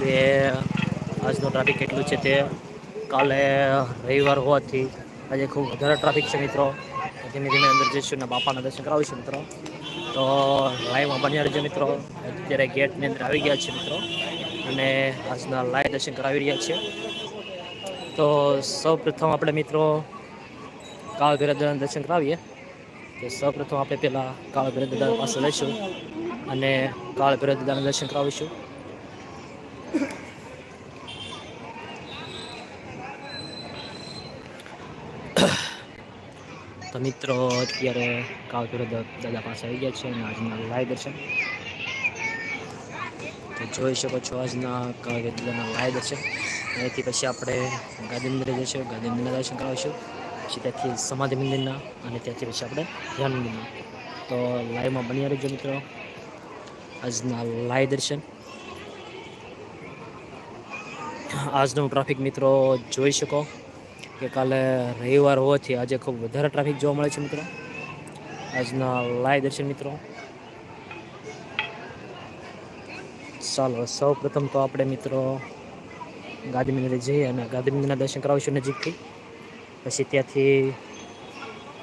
કે આજનું ટ્રાફિક કેટલું છે તે કાલે રવિવાર હોવાથી આજે ખૂબ વધારે ટ્રાફિક છે મિત્રો. ધીમે ધીમે અંદર જઈશું બાપાના દર્શન કરાવીશું મિત્રો. તો લાઈવમાં બન્યા રહેજો મિત્રો, અત્યારે ગેટની અંદર આવી ગયા છે મિત્રો. અને આજના લાઈવ દર્શન કરાવી રહ્યા છે તો સૌ પ્રથમ આપણે મિત્રો કાળ ભૈરવદાના દર્શન કરાવીએ. તો સૌ પ્રથમ આપણે પહેલાં કાળ ભૈરવદાદા પાસે લઈશું અને કાળ ભૈરવદાના દર્શન કરાવીશું. તો મિત્રો, અત્યારે કાળભૈરવ દાદા પાસે આવી ગયા છે અને આજના લાઈવ દર્શન. તો જોઈ શકો છો આજના કાળભૈરવ દાદાના લાઈવ દર્શન. એથી પછી આપણે ગાંધી મંદિરે જઈશું ગાંધી મંદિરના દર્શન કરાવીશું. પછી ત્યાંથી સમાધિ મંદિરના અને ત્યાંથી પછી આપણે ધ્યાન મંદિરના. તો લાઈવમાં બની રહેજો મિત્રો. આજના લાઈવ દર્શન. આજનો ટ્રાફિક મિત્રો જોઈ શકો. કે કાલે રવિવાર હોવાથી આજે ખૂબ વધારે ટ્રાફિક જોવા મળે છે મિત્રો. આજના લાઈવ દર્શન મિત્રો. ચાલો સૌ પ્રથમ તો આપણે મિત્રો ગાંધી જઈએ અને ગાંધી દર્શન કરાવીશું નજીકથી. પછી ત્યાંથી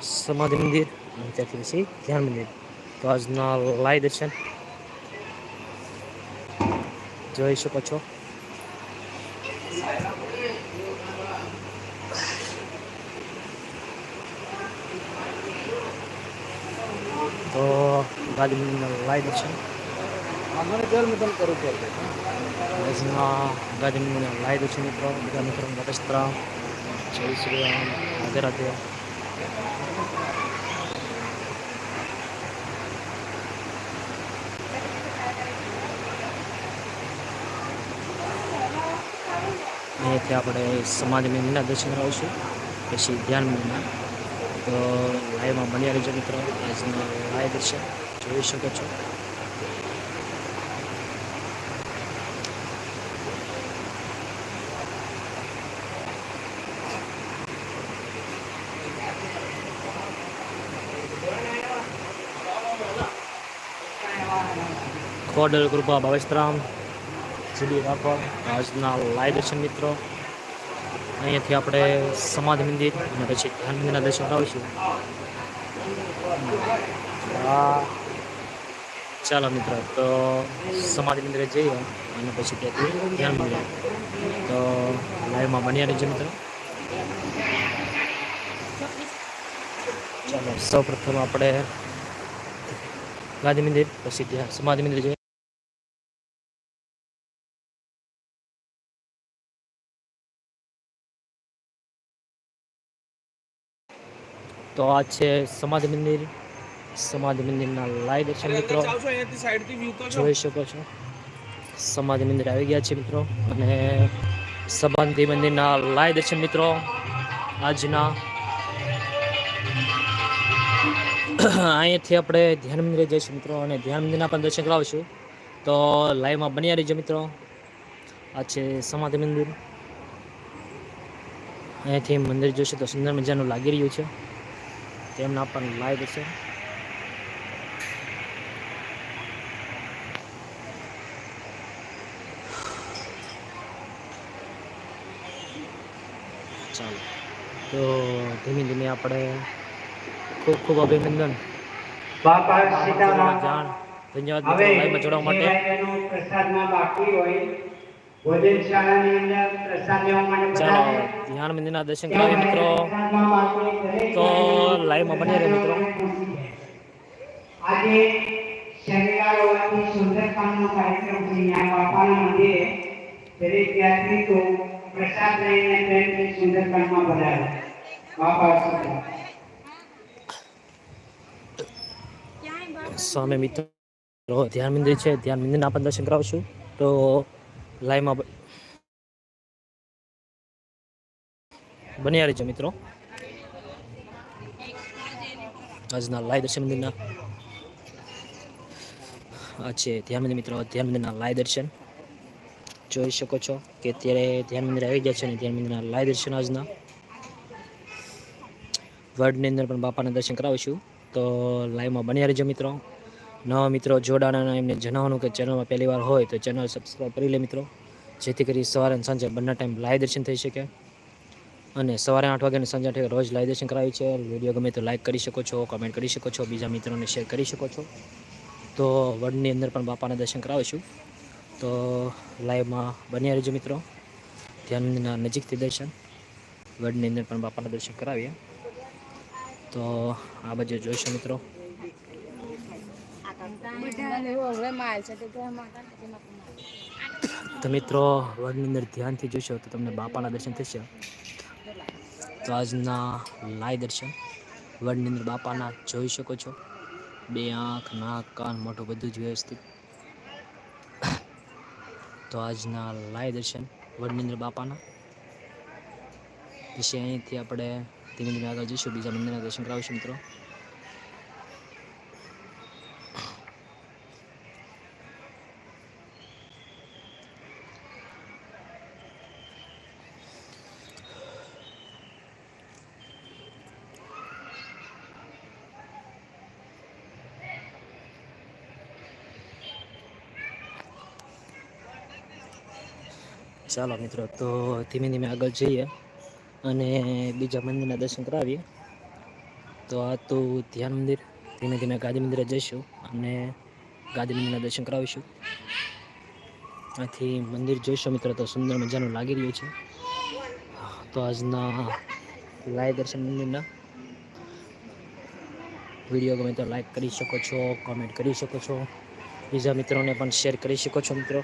સમાધિ મંદિર અને ત્યાંથી પછી ધ્યાન મંદિર. તો આજના લાય દર્શન. જોઈ શકો છો. તો ગાંધી લાઈ દર્શન અમારે ઘર મેં કરું કે આજના ગાંધી મંદિરના લાઈ દર્શન મિત્રો. બધા મિત્રો જય શ્રી રામ રાધે રાધે અહીંયાથી આપણે સમાજ મંદિરના દર્શન કરાવીશું. પછી ધ્યાન મંદિરના તો લાઈવમાં બન્યા રહેજો મિત્રો આજના લાઈવ દર્શન જોઈ શકો છો ખોડલ કૃપા ભાવેશરામ જીડી રાઠોડ આજના લાઈવ દર્શન મિત્રો અહીંયાથી આપણે સમાધિ મંદિર અને પછી ધ્યાન મંદિરના દર્શન કરાવીશું. ચાલો મિત્રો, તો સમાધિ મંદિરે જઈએ અને પછી ત્યાંથી ધ્યાન મંદિર. તો લાઈવમાં બન્યા રહેજો મિત્રો. ચાલો સૌ પ્રથમ આપણે ગાંધી મંદિર, પછી ત્યાં સમાધિ મંદિર જઈએ. તો આ છે સમાધિ મંદિર. સમાધિ મંદિરના લાઈવ દર્શન મિત્રો. જોઈ શકો છો. સમાધિ મંદિર આવી ગયા છે મિત્રો. અને સમાધિ મંદિરના લાઈવ દર્શન મિત્રો. આજના અહીંયાથી આપણે ધ્યાન મંદિરે જઈશું મિત્રો. અને ધ્યાન મંદિરના પણ દર્શન કરાવીશું. તો લાઈવમાં બન્યા રહીજો મિત્રો. આ છે સમાધિ મંદિર. અહીંયાથી મંદિર જોશે તો સુંદર મજાનું લાગી રહ્યું છે. તેમના પણ લાઈવ છે. ચાલો. તો ધીમે ધીમે આપણે ખૂબ ખૂબ અભિનંદન. જાણ ધન્યવાદ જોડવા માટે. પ્રસાદમાં બાકી હોય. ધ્યાન મંદિરના દર્શન કરાવી મિત્રો. તો લાઈવમાં બની રહે મિત્રો. આજે શનિવાર હોવાથી સુંદરકાંડનો કાર્યક્રમ છે. ત્યાં બાપાના મંદિરે દરેક યાત્રિકો પ્રસાદ લઈને પ્રેમથી સુંદરકાંડમાં પધારે. બાપા સામે મિત્રો ધ્યાન મંદિર છે. ધ્યાન મંદિરના પણ દર્શન કરાવશું. તો લાઈવમાં બન્યા રહેજો મિત્રો. આજના લાઈવ દર્શન મંદિરના. આ છે ધ્યાન મંદિર મિત્રો, ધ્યાન મંદિરના લાઈવ દર્શન. જોઈ શકો છો કે અત્યારે ધ્યાન મંદિર આવી ગયા છે અને ધ્યાન મંદિરના લાઈવ દર્શન આજના. વર્લ્ડની અંદર પણ બાપાના દર્શન કરાવીશું તો લાઈવમાં બન્યા રહેજો મિત્રો. નવા મિત્રો જોડાણાના એમને જણાવવાનું કે ચેનલમાં પહેલી વાર હોય તો ચેનલ સબસ્ક્રાઈબ કરી લે મિત્રો. જેથી કરી સવારે અને સાંજે બંને ટાઈમ લાઈવ દર્શન થઈ શકે. અને સવારે આઠ અને સાંજે આઠ વાગે રોજ લાઈવ દર્શન કરાવી છે. વીડિયો ગમે તો લાઈક કરી શકો છો કમેન્ટ કરી શકો છો, બીજા મિત્રોને શેર કરી શકો છો. તો વડની અંદર પણ બાપાના દર્શન કરાવીશું. તો લાઈવમાં બન્યા રહેજો મિત્રો. ધ્યાનના નજીકથી દર્શન. વડની અંદર પણ બાપાના દર્શન કરાવીએ. તો આ બાજુ જોઈશું મિત્રો. તો મિત્રો, વર્ગની અંદર ધ્યાનથી જોશો તો તમને બાપાના દર્શન થશે. તો આજના લાય દર્શન વર્ગની અંદર બાપાના જોઈ શકો છો. બે આંખ, નાક, કાન, મોઢું બધું જ વ્યવસ્થિત. તો આજના લાય દર્શન વડની અંદર બાપાના. પછી અહીંથી આપણે ધીમે ધીમે આગળ જઈશું, બીજા મંદિરના દર્શન કરાવીશું મિત્રો. ચાલો મિત્રો, તો ધીમે ધીમે આગળ જઈએ અને બીજા મંદિરના દર્શન કરાવીએ. તો આ તો ધ્યાન મંદિર, ધીમે ધીમે ગાંધી મંદિરે જઈશું અને ગાંધી મંદિરના દર્શન કરાવીશું. આથી મંદિર જોઈશું મિત્રો, તો સુંદર મજાનું લાગી રહ્યું છે. તો આજના લાય દર્શન મંદિરના વીડિયો ગમે તો લાઈક કરી શકો છો કોમેન્ટ કરી શકો છો. બીજા મિત્રોને પણ શેર કરી શકો છો મિત્રો.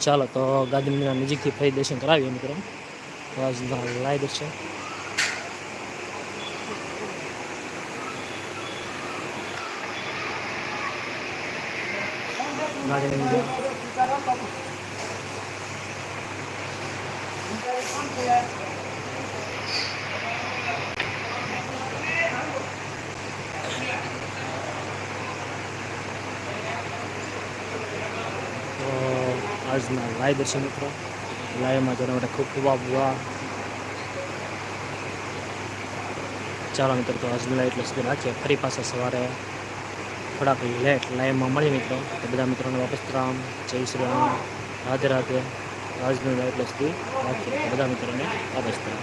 ચાલો તો ગાંધી નજીકથી ફરી દર્શન કરાવીએ મિત્રો. લાઈ દર્શન ગાંધી આજના લાઈવ દર્શન મિત્રો. લાઈવમાં જોવા માટે ખૂબ ખૂબ આવવા ચાલો મિત્રો, તો આજનું લાઈવ એટલે સુધી રાખીએ. ફરી પાછા સવારે થોડાક લેટ લાઈવમાં મળીએ મિત્રો. તો બધા મિત્રોને વાપસ રામ, જય શ્રી રામ, રાધે રાધે. આજનું લાઈવ એટલે સુધી રાખીએ બધા મિત્રોને વાપસ રામ.